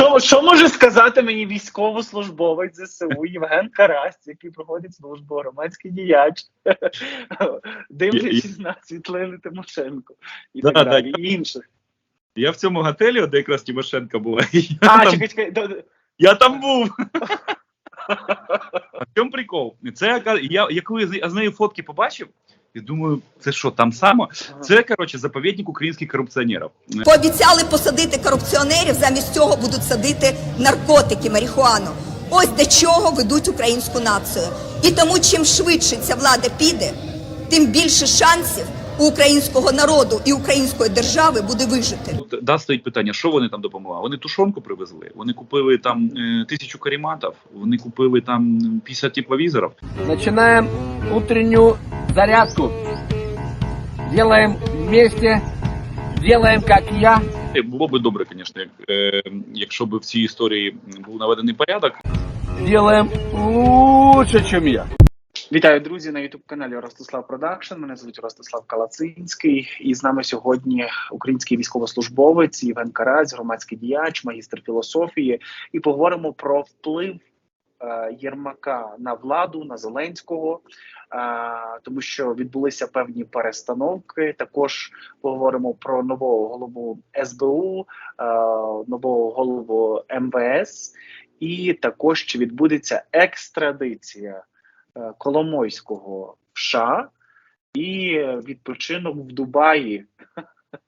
Що, що може сказати мені військовослужбовець ЗСУ Євген Карась, який проходить службу, громадський діяч, дивлячись на світлини Тимошенко і так да, далі, і інших. Я в цьому готелі, де якраз Тимошенка була. А, чекай, чекай, я там був. А в чому прикол? Це я, я я з нею фотки побачив, і думаю, це що, там само? Це, коротше, заповідник українських корупціонерів. Пообіцяли посадити корупціонерів, замість цього будуть садити наркотики, марихуану. Ось до чого ведуть українську націю. І тому, чим швидше ця влада піде, тим більше шансів у українського народу і української держави буде вижити. Да, стоїть питання, що вони там допомагали? Вони тушонку привезли, вони купили там е, тисячу каріматів, вони купили там 50 тепловізорів. Начинаем утреннюю зарядку. Делаем вместе, делаем как я. Е, Було би добре, звісно, як, е, якщо б в цій історії був наведений порядок. Делаем лучше, чем я. Вітаю, друзі, на youtube каналі Ростислав Продакшн. Мене звуть Ростислав Калацинський, і з нами сьогодні український військовослужбовець Євген Карась, громадський діяч, магістр філософії. І поговоримо про вплив Єрмака на владу, на Зеленського, е, тому що відбулися певні перестановки. Також поговоримо про нового голову СБУ, е, нового голову МВС, і також чи відбудеться екстрадиція. е, Коломойського в США і е, відпочинок в Дубаї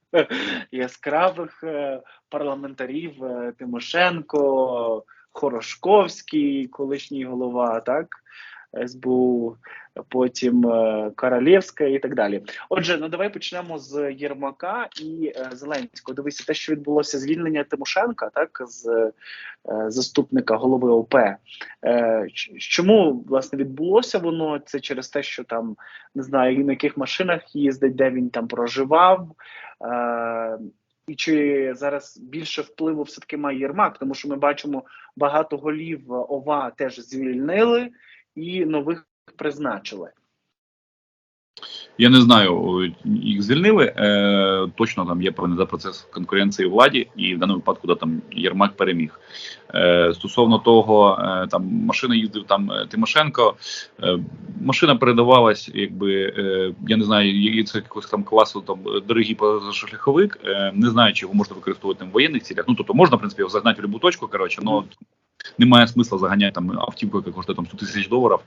яскравих е, парламентарів е, Тимошенко, Хорошковський, колишній голова, так, СБУ, потім е, Королєвська і так далі. Отже, ну давай почнемо з Єрмака і е, Зеленського. Дивися, те, що відбулося звільнення Тимошенка, так, з е, заступника голови ОП. Чому власне відбулося воно? Це через те, що там не знаю, на яких машинах їздить, де він там проживав. І чи зараз більше впливу все-таки має Єрмак, тому що ми бачимо багато голів ОВА теж звільнили і нових призначили. Я не знаю, їх звільнили. Е, точно там є певний за процес конкуренції владі, і в даному випадку да, там Єрмак переміг. Е, стосовно того, е, там машина їздив там е, Тимошенко. Е, машина передавалась, якби е, я не знаю, який це якогось там класу там дорогий позашляховик. Е, не знаю, чи його можна використовувати в воєнних цілях. Ну тобто можна в принципі його загнати в будь-яку точку. Коротше, но немає смисла заганяти там автівку, яка коштує там 100 тисяч доларів,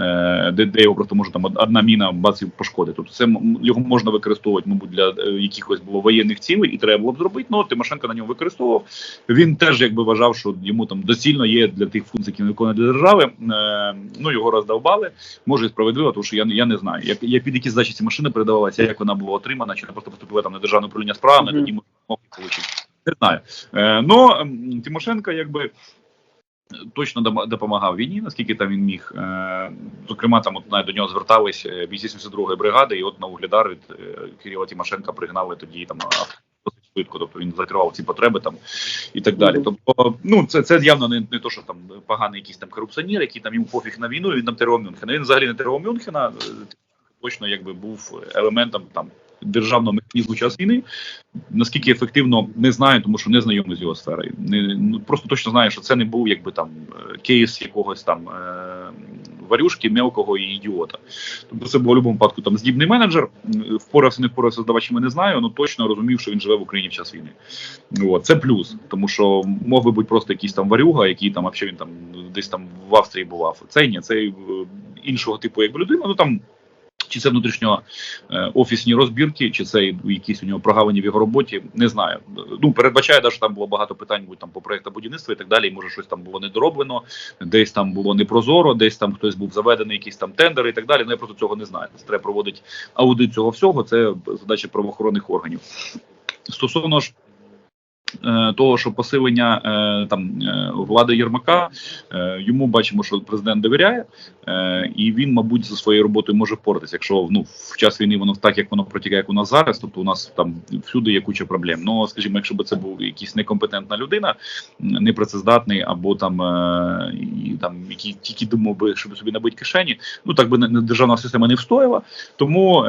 е, де, де його просто може там одна міна бац і пошкодити. Тобто це його можна використовувати, мабуть, для е, якихось було воєнних цілей, і треба було б зробити. Ну Тимошенко на ньому використовував. Він теж якби вважав, що йому там доцільно є для тих функцій, які він виконує для держави. Е, ну його роздовбали. Може і справедливо, тому що я, не- я не знаю, як, як під які здачі ці машини передавалася, як вона була отримана, чи вона просто поступила там на державне управління справами, Мгм. тоді можна отримати. Не знаю. Е, ну Тимошенко, якби. Точно допомагав війні, наскільки там він міг. Е, зокрема, там от навіть до нього звертались е, бійці 72-ї бригади, і от на Угледар від е, Кирила Тимошенка пригнали тоді там досить швидко. Тобто він закривав ці потреби там і так далі. Тобто, ну це, це явно не, не то, що там поганий якийсь там корупціонер, який там йому пофіг на війну. Він там терор Мюнхена. Він взагалі не терор Мюнхена. Точно якби був елементом там державного механізму час війни. Наскільки ефективно не знаю, тому що не знайомий з його сферою. Не ну просто точно знаю, що це не був якби там е, кейс якогось там е, варюшки, мелкого і ідіота. Тобто це був у будь-якому випадку там здібний менеджер. Впорався, не впорався з давачами, не знаю, але точно розумів, що він живе в Україні в час війни. От, це плюс, тому що мог би бути просто якийсь там варюга, який там взагалі він там десь там в Австрії бував. Цей ні, цей е, іншого типу, якби людина. Ну там чи це внутрішньо е, офісні розбірки, чи це якісь у нього прогалини в його роботі, не знаю. Ну передбачає, да, що там було багато питань будь там по проекту будівництва і так далі. Може щось там було недороблено, десь там було непрозоро, десь там хтось був заведений, якісь там тендери і так далі. Ну я просто цього не знаю. Це треба проводити аудит цього всього. Це задача правоохоронних органів. Стосовно ж. Е, Того, що посилення е, там е, влади Єрмака йому бачимо, що президент довіряє, і він, мабуть, за своєю роботою може впоратися. Якщо ну в час війни воно так, як воно протікає, як у нас зараз, тобто у нас там всюди є куча проблем. Ну скажімо, якщо б це був якийсь некомпетентна людина, непрацездатний або там і там який тільки думав би, щоб собі набити кишені, ну так би не- державна система не встояла. Тому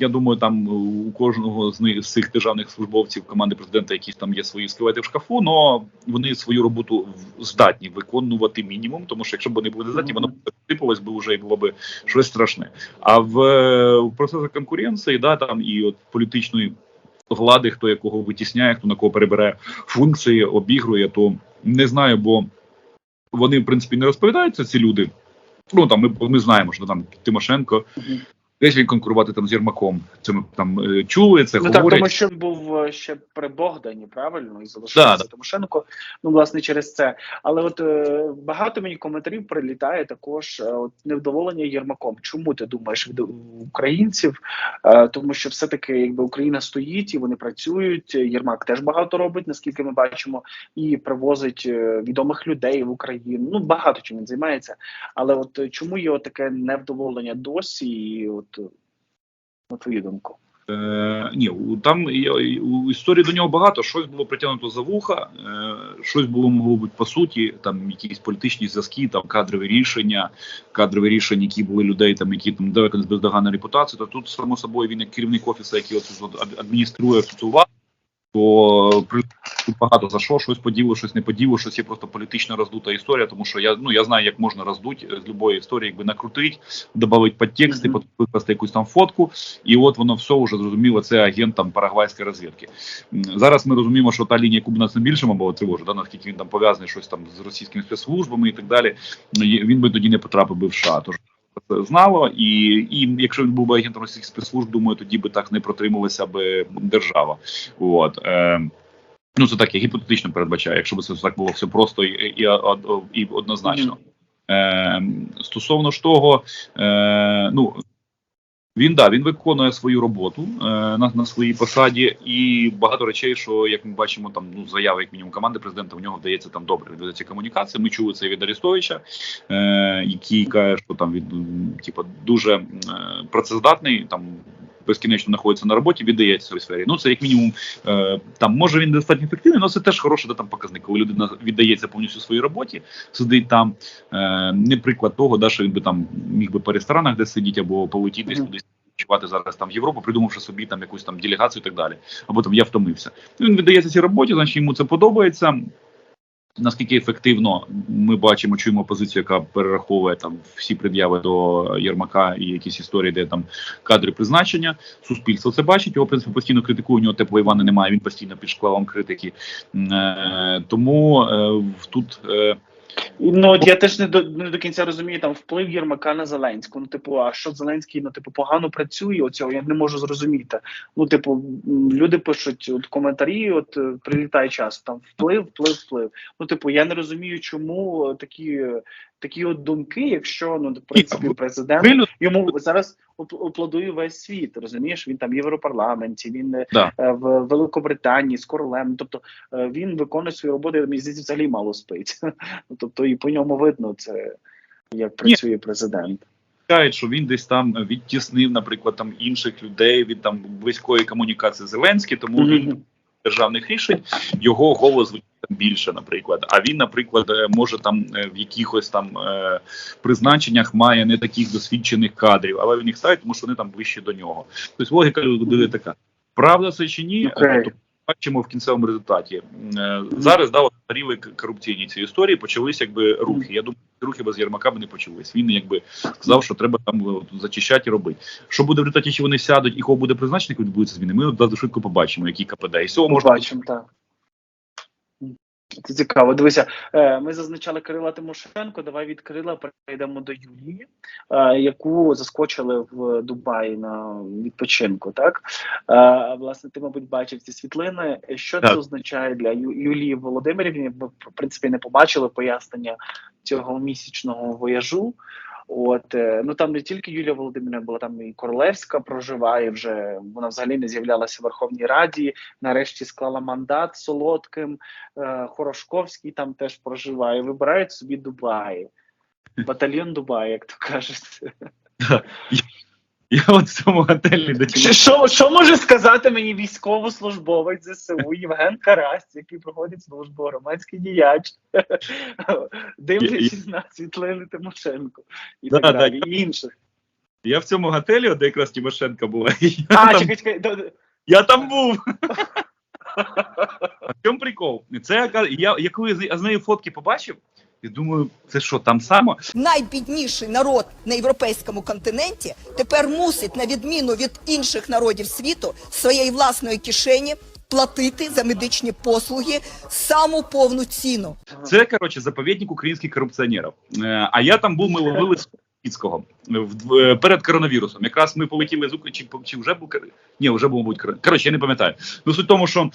я думаю, там у кожного з них з цих державних службовців команди президента якісь там є свої їх скривати в шкафу, але вони свою роботу здатні виконувати мінімум, тому що якщо б вони були не здатні, воно сипалось би вже і було б щось страшне. А в, в процесах конкуренції, да, там і от політичної влади, хто якого витісняє, хто на кого перебирає функції, обігрує, то не знаю, бо вони, в принципі, не розповідаються, ці люди. Ну там ми, ми знаємо, що там Тимошенко. Десь він конкурувати там з Єрмаком. Це ми там е, чули, це Ну так, тому що він був е, ще при Богдані, правильно, і залишився Да, Тимошенко. Ну, власне, через це. Але от е, багато мені коментарів прилітає також от, невдоволення Єрмаком. Чому ти думаєш від українців? Тому що все-таки якби Україна стоїть і вони працюють. Єрмак теж багато робить, наскільки ми бачимо, і привозить відомих людей в Україну. Ну багато чим він займається. Але от чому є от таке невдоволення досі? І от е, на твою думку? Е, ні, там я у історії до нього багато. Щось було притягнуто за вуха, е, щось було могло бути по суті, там якісь політичні зв'язки, там кадрові рішення, кадрові рішення, які були людей, там які там далеко не бездоганна репутація. То тут само собою він як керівник офісу, який от, от ад- адмініструє цю владу, то при тут багато за що, щось поділо, щось не поділо, щось є просто політично роздута історія, тому що я ну я знаю, як можна роздуть з любої історії, якби накрутить, додати підтексти, Мгм. викласти якусь там фотку, і от воно все вже зрозуміло. Це агент там парагвайської розвідки. Зараз ми розуміємо, що та лінія, яку б нас найбільше було тривожить, да, наскільки він там пов'язаний щось там з російськими спецслужбами і так далі. ну, Він би тоді не потрапив би в США. Тож це знало, і, і якщо він був би агентом російських спецслужб, думаю, тоді би так не протрималася би держава. От. Е, Ну, це так, я гіпотетично передбачаю, якщо б це так було все просто і, і, і, однозначно. Е, стосовно ж того, е, ну він да він виконує свою роботу е, на, на своїй посаді, і багато речей, що як ми бачимо, там ну заяви, як мінімум команди президента, в нього вдається там добре відводиться комунікація. Ми чули це від Арестовича, е, який каже, що там від м, типу, дуже е, працездатний там. Безкінечно знаходиться на роботі, віддається своїй сфері. Ну це як мінімум е, там може він достатньо ефективний, але це теж хороший да, там показник, коли людина віддається повністю своїй роботі, сидить там. Е, не приклад того, да, що він би там міг би по ресторанах де сидіти або полетіти десь Мгм. кудись відпочивати зараз там в Європу, придумавши собі там якусь там делегацію і так далі. Або там я втомився. Він віддається цій роботі, значить йому це подобається. Наскільки ефективно ми бачимо, чуємо позицію, яка перераховує там всі пред'яви до Єрмака і якісь історії, де там кадри призначення. Суспільство це бачить. Його в принципі постійно критикує. У нього теплої вани немає. Він постійно під шквалом критики. Е, тому е, тут е, Ну от я теж не до не до кінця розумію там вплив Єрмака на Зеленського. Ну, типу, а що Зеленський ну, типу, погано працює? Оцього я не можу зрозуміти. Ну, типу, люди пишуть от коментарі, от е, прилітає час, там вплив, вплив, вплив. Ну, типу, я не розумію, чому такі, такі от думки, якщо ну, в принципі, президент йому зараз оп- аплодує весь світ. Розумієш, він там в Європарламенті, він е, Да. е, в Великобританії з королем. Тобто е, він виконує свою роботу. Мені здається, взагалі мало спить. Ну, тобто, і по ньому видно це, як працює президент. вважають, що він десь там відтіснив, наприклад, там інших людей від там близької комунікації з Зеленським, тому він Мгм. Державних рішень його голос звучить там більше, наприклад. А він, наприклад, е, може там е, в якихось там е, призначеннях має не таких досвідчених кадрів, але він їх ставить, тому що вони там ближче до нього. Тобто логіка людини така. Правда це чи ні? Окей. Бачимо в кінцевому результаті. Е, Зараз да, от горіли корупційні ці історії, почались якби рухи. Я думаю, рухи без Єрмака б не почались. Він якби сказав, що треба там от, зачищати і робити. Що буде в результаті, чи вони сядуть і кого буде призначений, коли відбудуться зміни? Ми от швидко побачимо, які КПД. І цього Побачимо, так. Це цікаво. Дивися, е, ми зазначали Кирила Тимошенко. Давай від Кирила перейдемо до Юлії, е, яку заскочили в Дубаї на відпочинку. Так Е, власне, ти, мабуть, бачив ці світлини. Що це означає для Юлії Володимирівні? Ми в принципі не побачили пояснення цього місячного вояжу. От е, ну там не тільки Юлія Володимирівна була, там і Королевська проживає вже. Вона взагалі не з'являлася в Верховній Раді. Нарешті склала мандат солодким. Е, Хорошковський там теж проживає. Вибирають собі Дубаї. Батальйон Дубаї, як то кажуть. Я от в цьому готелі до Що, що, що може сказати мені військовослужбовець ЗСУ Євген Карась, який проходить службу, громадський діяч, дивлячись на світлини Тимошенко і Да, так да, і інших. Я в цьому готелі, де якраз Тимошенка була. і Я, А, там, чекай, чекай, я там був. А в чому прикол? Це я, я коли з, з нею фотки побачив, і думаю, це що, там само? найбідніший народ на європейському континенті тепер мусить, на відміну від інших народів світу, своєї власної кишені платити за медичні послуги саму повну ціну. Це коротше заповідник українських корупціонерів. Е, а я там був, ми ловили Сухоцького в- в- перед коронавірусом. Якраз ми полетіли з України, чи, чи вже був Ні, вже був, мабуть, Коротше, я не пам'ятаю. Ну суть в тому, що.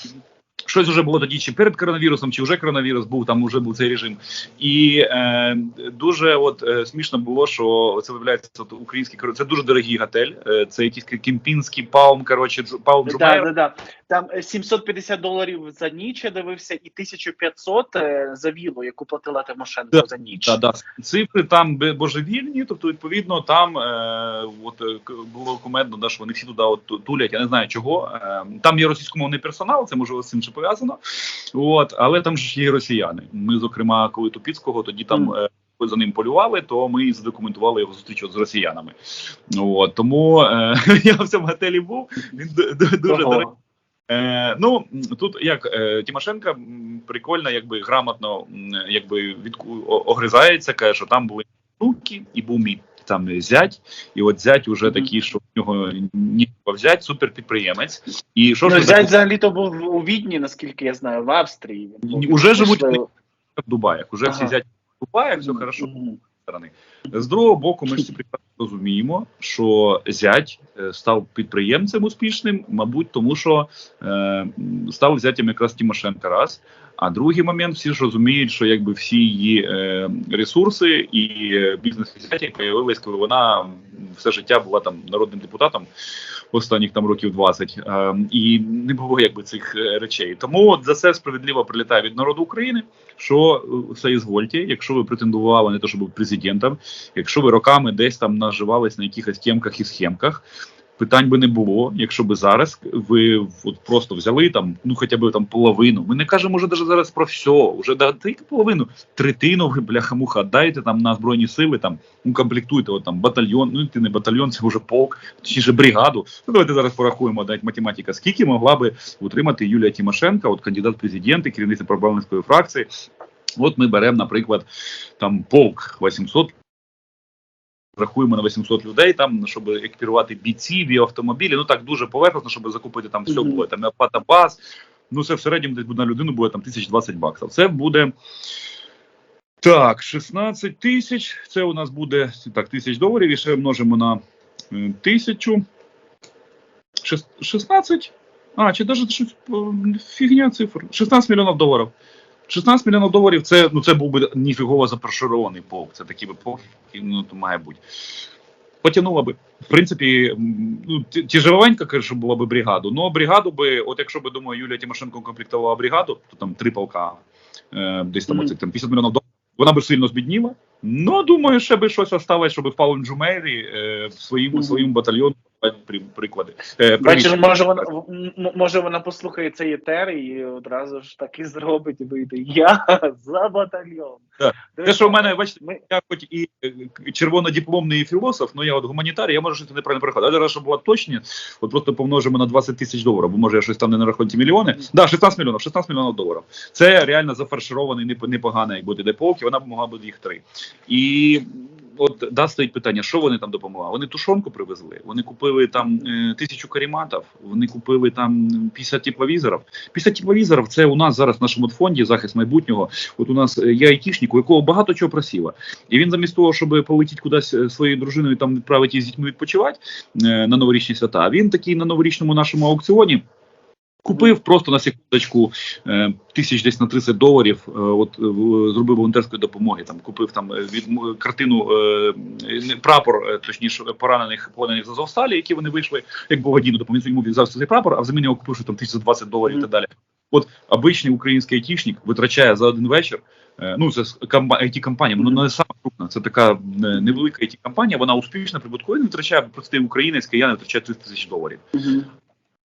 Щось вже було тоді, чи перед коронавірусом, чи вже коронавірус був, там вже був цей режим. І е, дуже от е, смішно було, що це виявляється от, український Це дуже дорогий готель. Е, це якийсь кемпінський палм. Коротше, Джу- палм Да, да, да. Там е, 750 доларів за ніч я дивився, і 1500 е, за вілу, яку платила Тимошенко Да, за ніч. Да, да. Цифри там божевільні, тобто, відповідно, там е, от, е, було кумедно, да, що вони всі туди от тулять, я не знаю чого. Е, там є російськомовний персонал, це можливо з цим ще пов'язано. От, але там ж є росіяни. Ми, зокрема, коли Тупіцького, тоді там. Е, за ним полювали, то ми задокументували його зустріч з росіянами. От, тому е, я в цьому готелі був. Він ду- ду- дуже дорогий. Е, ну тут як е, Тимошенка прикольно, якби грамотно, якби відку о- огризається, каже, що там були внуки і був мій там зять, і от зять уже такий, що в нього нічого взять, суперпідприємець. І що Ну, ж зять взагалі-то був у Відні, наскільки я знаю, в Австрії. Уже живуть в Дубаях, уже всі Ага. зять в Дубаях, все хорошо. Сторони. З другого боку, ми ж всі прекрасно розуміємо, що зять е, став підприємцем успішним, мабуть, тому що е, став зятям якраз Тимошенка раз. А другий момент, всі ж розуміють, що якби всі її е, ресурси і е, бізнес зяті появились, коли вона все життя була там народним депутатом останніх там років 20, е, і не було якби цих е, речей. Тому за це справедливо прилітає від народу України що е, все ізвольте, якщо ви претендували на те, щоб бути президентом, якщо ви роками десь там наживались на якихось темках і схемках, питань би не було, якщо би зараз ви от просто взяли там, ну хоча б там половину. Ми не кажемо вже даже зараз про все, вже дайте половину, третину ви бляха-муха, дайте там на збройні сили, там ну от, там батальйон, ну ти не батальйон, це вже полк, точніше бригаду. Ну давайте зараз порахуємо, навіть математика, скільки могла би утримати Юлія Тимошенка, от кандидат президенти, керівниця парламентської фракції. От ми беремо, наприклад, там полк 800, рахуємо на 800 людей, там, щоб екіпірувати бійців і автомобілі. Ну так дуже поверхностно, щоб закупити там все було. Там і оплата баз. Ну, це в середньому десь на людину буде там 1020 баксів. Це буде. Так, 16 тисяч. Це у нас буде так, тисяч доларів. І ще множимо на е, тисячу. 16? А, чи навіть щось е, фігня цифр. 16 мільйонів доларів. 16 мільйонів доларів це, ну, це був би ніфігово запроширований полк. Це такий би полк, ну, то має бути. Потягнула би. В принципі, ну, тяжеленька, що була би бригаду. Ну, бригаду би, от якщо би, думаю, Юлія Тимошенко комплектувала бригаду, то там три полка, е, десь там, оцих, там 50 мільйонів доларів, вона би сильно збідніла. Ну, думаю, ще би щось осталось, щоб в Павлом Джумері е, своїм, Мгм. своїм батальйоном приклади. Е, Бачиш, може вона може вона послухає цей етер і одразу ж так і зробить і вийде. Я за батальйон. Так. Те, що в мене, бачите, ми- я хоч і е, червонодипломний філософ, але я от гуманітарій, я можу щось неправильно переходити. Але зараз, щоб була точність, от просто помножимо на 20 тисяч доларів, бо може я щось там не нарахую ті мільйони. Да, 16 мільйонів, 16 мільйонів доларів. Це реально зафарширований, непо- непоганий, як буде деполк, і вона б могла бути їх три. І от да, стоїть питання, що вони там допомагали? Вони тушонку привезли, вони купили там е, тисячу каріматів, вони купили там 50 тепловізорів. 50 тепловізорів це у нас зараз в нашому фонді захист майбутнього. От у нас е, є айтішник, у якого багато чого просіло. І він замість того, щоб полетіти кудись е, своєю дружиною, там відправити її з дітьми відпочивати на новорічні свята. Він такий на новорічному нашому аукціоні. Купив просто на секундочку е, тисяч десь на 30 доларів. е, От е, зробив волонтерської допомоги. Там купив там від картину е, прапор, е, точніше поранених полонених з Азовсталі, які вони вийшли як благодійну допомогу. Він йому взяв цей прапор, а взамін його купив що там 1020 доларів і так далі. От обичний український айтішник витрачає за один вечір. Ну, це it компанія вона не сама крупна. Це така невелика it компанія вона успішна, прибуткова, він витрачає простий українець, киян витрачає 300 тисяч доларів.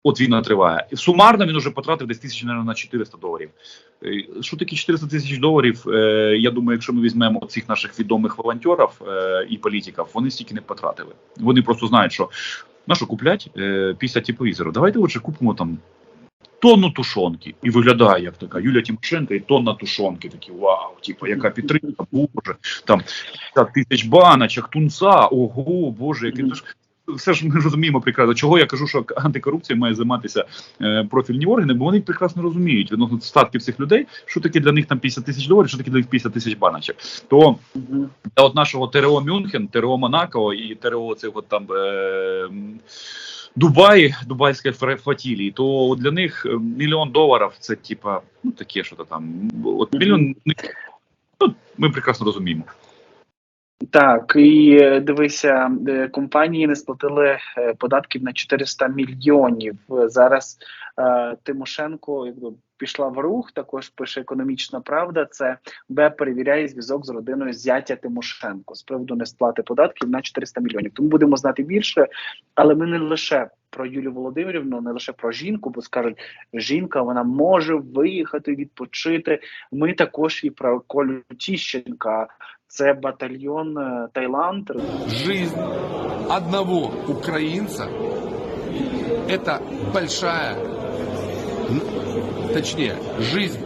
От війна триває. І Сумарно він вже потратив десь тисяч наверно, на 400 доларів. Е, Що таке 400 тисяч доларів? Е, Я думаю, якщо ми візьмемо цих наших відомих волонтерів е, і політиків, вони стільки не потратили. Вони просто знають, що на що куплять 50 тепловізорів. Давайте отже купимо там тонну тушонки. І виглядає як така Юлія Тимошенко і тонна тушонки. Такі вау, типу, яка підтримка, боже, там 50 тисяч баночок, тунца, ого, боже, яке Мгм. ж. Все ж ми розуміємо прекрасно, чого я кажу, що антикорупція має займатися е, профільні органи, бо вони прекрасно розуміють відносно статків цих людей, що таке для них там 50 тисяч доларів, що таке для них 50 тисяч баночок. То для от нашого ТРО Мюнхен, ТРО Монако і ТРО цих от там е, Дубай, Дубайської флотилії, то для них е, мільйон доларів це типа, ну таке що то там. От мільйон ну, ми прекрасно розуміємо. Так, і е, дивися, е, компанії не сплатили е, податків на 400 мільйонів. Зараз е, Тимошенко якби пішла в рух. Також пише економічна правда. Це Б перевіряє зв'язок з родиною зятя Тимошенко з приводу несплати податків на 400 мільйонів. Тому будемо знати більше, але ми не лише про Юлію Володимирівну, не лише про жінку, бо скажуть, жінка вона може виїхати відпочити. Ми також і про Колю Тіщенка. Це батальйон е, Таїланд. Жизнь одного украинца – это большая, м, точнее, жизнь,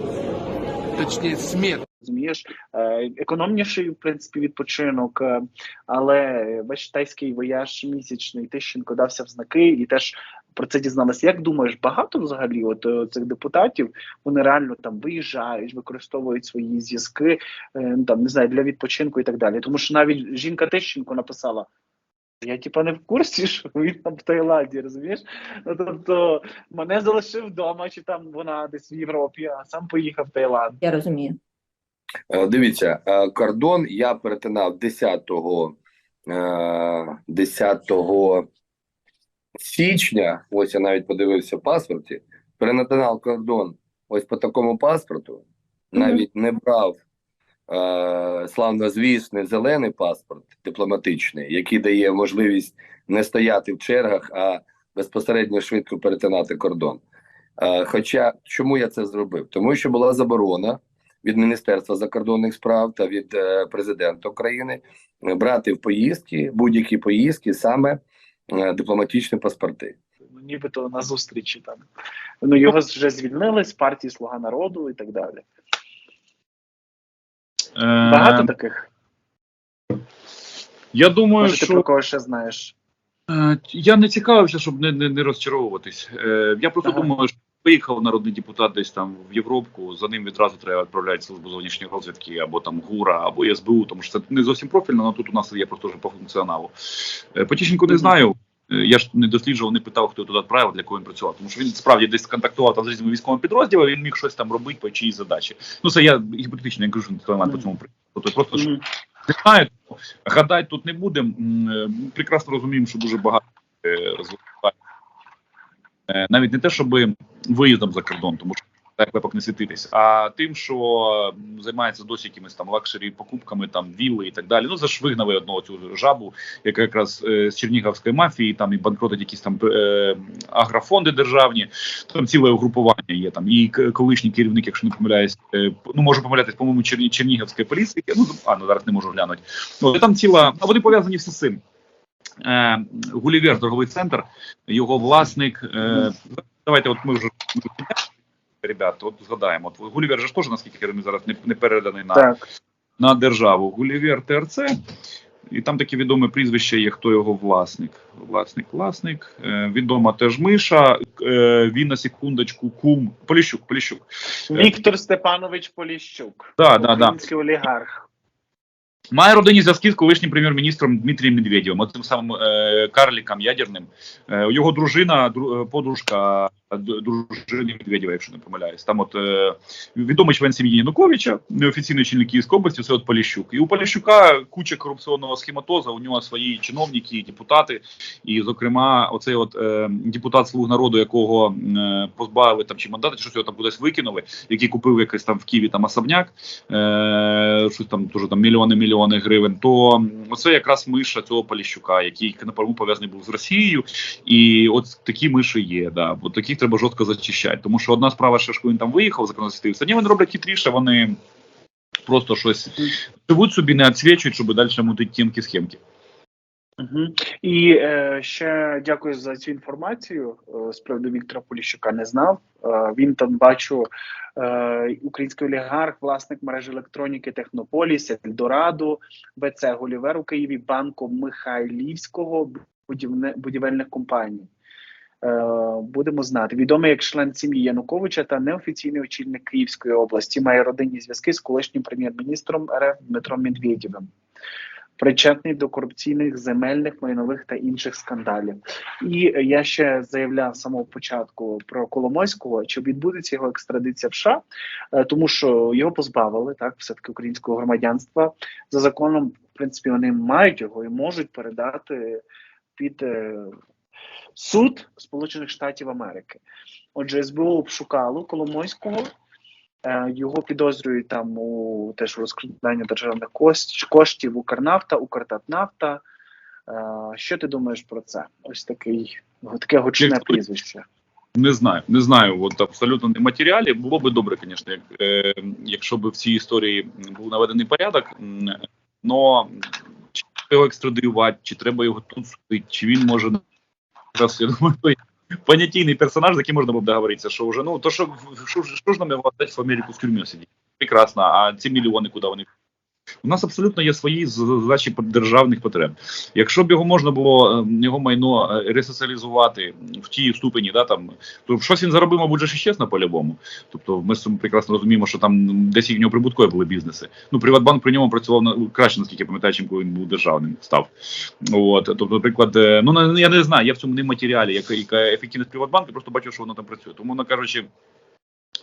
точнее, смерть. Розумієш, Е, економніший в принципі відпочинок, е, але бач, тайський вояж місячний Тищенко дався в знаки і теж про це дізналися. Як думаєш, багато взагалі от е, цих депутатів вони реально там виїжджають, використовують свої зв'язки, ну, там не знаю для відпочинку і так далі. Тому що навіть жінка Тищенко написала. Я типа не в курсі, що він там в Таїланді, розумієш? Ну тобто мене залишив вдома, чи там вона десь в Європі, а сам поїхав в Таїланд. Я розумію. Е, Дивіться, е, кордон я перетинав 10, е, 10 січня. Ось я навіть подивився в паспорті. Перетинав кордон ось по такому паспорту. Навіть не брав е, славнозвісний зелений паспорт дипломатичний, який дає можливість не стояти в чергах, а безпосередньо швидко перетинати кордон. Е, хоча чому я це зробив? Тому що була заборона від Міністерства закордонних справ та від е, президента України е, брати в поїздки будь-які поїздки саме е, дипломатичні паспорти. ну, нібито на зустрічі там. Ну його вже звільнили з партії Слуга народу і так далі. Багато таких. Я думаю, Може, ти що про кого ще знаєш? Я не цікавився, щоб не, не, не розчаровуватись. Я просто Ага. думаю, що виїхав народний депутат десь там в Європу, за ним відразу треба відправляти службу зовнішньої розвідки, або там ГУРа, або СБУ, тому що це не зовсім профільно, але тут у нас є просто вже по функціоналу. Е, Потіченко не знаю. Е, Я ж не досліджував, не питав, хто туди відправив, для кого він працював. Тому що він справді десь контактував там з різними військовими підрозділами, він міг щось там робити по чиїсь задачі. Ну це я гіпотетично, я кажу, талант по цьому. Тобто просто що не знаю, гадати тут не будемо. Е, Прекрасно розуміємо, що дуже багато розвиває. Е, Навіть не те, щоб виїздом за кордон, тому що так випадок не світитись, а тим, що займається досі якимись там лакшері покупками, там вілли і так далі. Ну за вигнали одного цю жабу, яка якраз е, з Чернігівської мафії, там і банкротить якісь там е, агрофонди державні. Там ціле угрупування є там. І колишній керівник, якщо не помиляюсь, е, ну можу помилятись, по-моєму, Черні, Чернігівської поліції. Ну а ну зараз не можу глянути. Ну, там ціла, а вони пов'язані всі з цим. Е, Гулівер, торговий центр, його власник. Е, давайте, от ми вже ребят, от згадаємо. От Гулівер же ж теж, наскільки він зараз не, не переданий на, Так. на державу. Гулівер ТРЦ. І там таке відоме прізвище є, хто його власник. Власник, власник. Е, відома теж Миша. Е, він на секундочку кум. Поліщук, Поліщук. Віктор Степанович Поліщук, Да, да, да. олігарх. Має родині зв'язки з колишнім прем'єр-міністром Дмитрієм Медведєвим, тим самим е, карліком ядерним. Е, його дружина, дру, е, подружка дружини Медведєва, якщо не помиляюсь. Там от е, відомий член сім'ї Януковича, неофіційний чільник Київської області, це от Поліщук. І у Поліщука куча корупційного схематоза, у нього свої чиновники, депутати. І, зокрема, оцей от е, депутат Слуг народу, якого е, позбавили там чи мандати, чи щось його там кудись викинули, який купив якийсь там в Києві там особняк, е, щось там дуже там мільйони мільйони гривень. То оце якраз миша цього Поліщука, який напряму пов'язаний був з Росією. І от такі миші є. Да, от таких треба жорстко зачищати. Тому що одна справа, що він там виїхав, законодавствився, ні, вони роблять хитріше, вони просто щось живуть собі, не відсвічують, щоб далі мутити тімки схемки. Угу. І е, ще дякую за цю інформацію. Е, з приводу Віктора Поліщука не знав. Е, він там бачу е, український олігарх, власник мережі електроніки Технополіс, Ельдорадо, БЦ Голівер у Києві, банку Михайлівського будівне, будівельних компаній. Е, будемо знати. Відомий як член сім'ї Януковича та неофіційний очільник Київської області, має родинні зв'язки з колишнім прем'єр-міністром РФ Дмитром Медведєвим. Причетний до корупційних земельних, майнових та інших скандалів, і я ще заявляв з самого початку про Коломойського, чи відбудеться його екстрадиція в США, Е, тому що його позбавили так, все таки українського громадянства за законом. В принципі, вони мають його і можуть передати під е, суд Сполучених Штатів Америки. Отже, СБУ обшукало Коломойського. Е, Його підозрюють там у теж у розкраданні державних коштів Укрнафта, Укртатнафта. Е, Що ти думаєш про це? Ось такий таке гучне прізвище. Не знаю, не знаю. От абсолютно не матеріалі. Було би добре, звісно, як, е, якщо б в цій історії був наведений порядок. Но чи треба його екстрадиювати, чи треба його тут судити, чи він може якраз, я думаю, той понятійний персонаж, з яким можна було б договоритися, що вже ну то що, що, що ж нам його дати в Америку в тюрмі сидіти? Прекрасно, а ці мільйони куди вони? У нас абсолютно є свої задачі державних потреб. Якщо б його можна було е, його майно е, ресоціалізувати в тій ступені, да там то щось він заробив, мабуть, ще чесно по-любому. Тобто, ми прекрасно розуміємо, що там десь і в нього прибуткові були бізнеси. Ну, Приватбанк при ньому працював на краще, наскільки я пам'ятаю, чим коли він був державним став. От, тобто, наприклад, е, ну я не знаю, я в цьому не матеріалі, яка, яка ефективність Приватбанку, просто бачу, що воно там працює. Тому, на кажучи,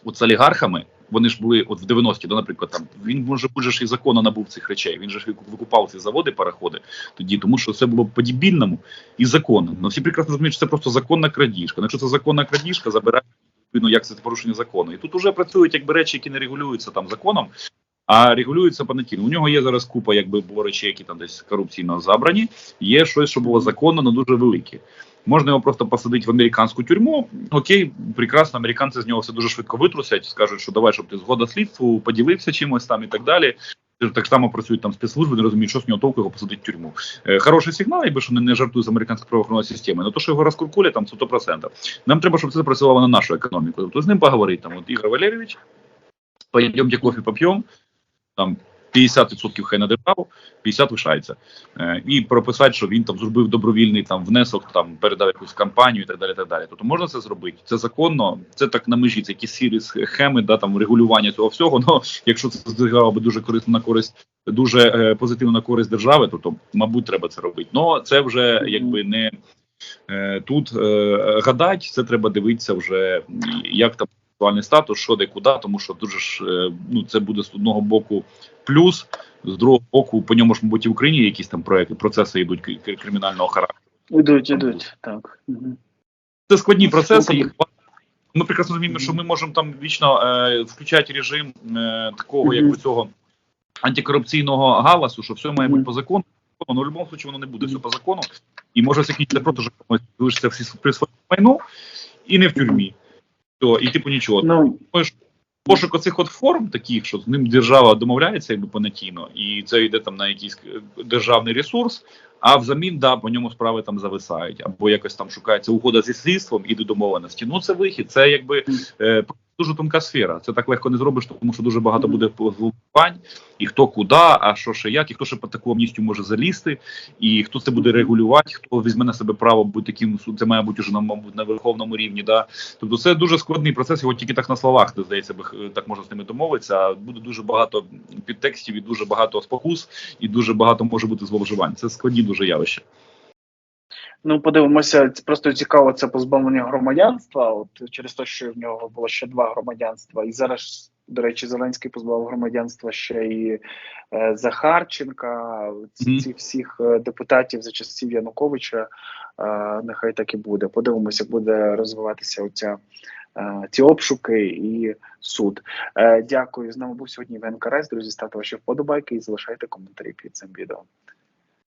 от з олігархами, вони ж були от в 90-ті, да, наприклад, там він може бути ж і законно набув цих речей. Він же ж викупав ці заводи, пароходи тоді, тому що це було по-дебільному і законно. Ну всі прекрасно розуміють, що це просто законна крадіжка. Ну, Якщо це законна крадіжка, забирає ну, як це порушення закону. І тут уже працюють якби речі, які не регулюються там законом. А регулюються понятійно. У нього є зараз купа, якби було речей, які там десь корупційно забрані. Є щось, що було законно, але дуже велике. Можна його просто посадити в американську тюрму. Окей, прекрасно, американці з нього все дуже швидко витрусять, скажуть, що давай, щоб ти згода слідству, поділився чимось там і так далі. Так само працюють там спецслужби, не розуміють, що з нього толку його посадити в тюрму. Е, хороший сигнал, якби що не, не жартую з американською правоохоронною системою. Ну то, що його розкуркулять, там 100%. Нам треба, щоб це працювало на нашу економіку. Тобто з ним поговорити. Там, от Ігор Валерійович, пойдемте кофе поп'ємо, там 50% хай на державу, 50% лишається. Е, і прописати, що він там зробив добровільний там внесок, там передав якусь кампанію і так далі. так далі. Тобто можна це зробити. Це законно, це так на межі, це якісь сірі схеми, да там регулювання цього всього. Ну якщо це зіграло би дуже корисно на користь, дуже е, позитивно на користь держави, то, то мабуть треба це робити. Ну це вже якби не е, тут е, гадать, це треба дивитися вже як там актуальний статус, що де куди, тому що дуже ж е, ну це буде з одного боку плюс, з другого боку, по ньому ж, мабуть, і в Україні якісь там проекти, процеси йдуть кри- кри- кримінального характеру. Ідуть, ідуть. Так. Угу. Це складні процеси. Їх ми прекрасно розуміємо, що ми можемо там вічно е, включати режим е, такого, як би цього антикорупційного галасу, що все має бути по закону. Ну, в будь-якому випадку воно не буде все по закону. І може закінчити просто, що комусь залишиться всі при своєму майну і не в тюрмі. То, і типу нічого. Ну, пошук оцих от форм, таких, що з ним держава домовляється якби понатійно, і це йде там на якийсь е, державний ресурс. А взамін, да, по ньому справи там зависають, або якось там шукається угода зі слідством і до домовленості. Ну це вихід, це якби е, дуже тонка сфера. Це так легко не зробиш, тому що дуже багато буде зловживань, і хто куди, а що ще як, і хто ще по таку амністію може залізти, і хто це буде регулювати, хто візьме на себе право бути таким, це має бути вже на мабуть на верховному рівні. Да. Тобто це дуже складний процес, його тільки так на словах, де, здається, би, так можна з ними домовитися. Буде дуже багато підтекстів і дуже багато спокус, і дуже багато може бути зловживань. Це складні дуже явища. ну подивимося, просто цікаво це позбавлення громадянства. От через те, що в нього було ще два громадянства, і зараз, до речі, Зеленський позбавив громадянства ще і е, Захарченка, ці, Мгм. ці всіх е, депутатів за часів Януковича. Е, нехай так і буде. Подивимося, як буде розвиватися оця. е, Ці обшуки і суд. Е, дякую. З нами був сьогодні Іван Карась. Друзі, ставте ваші вподобайки і залишайте коментарі під цим відео.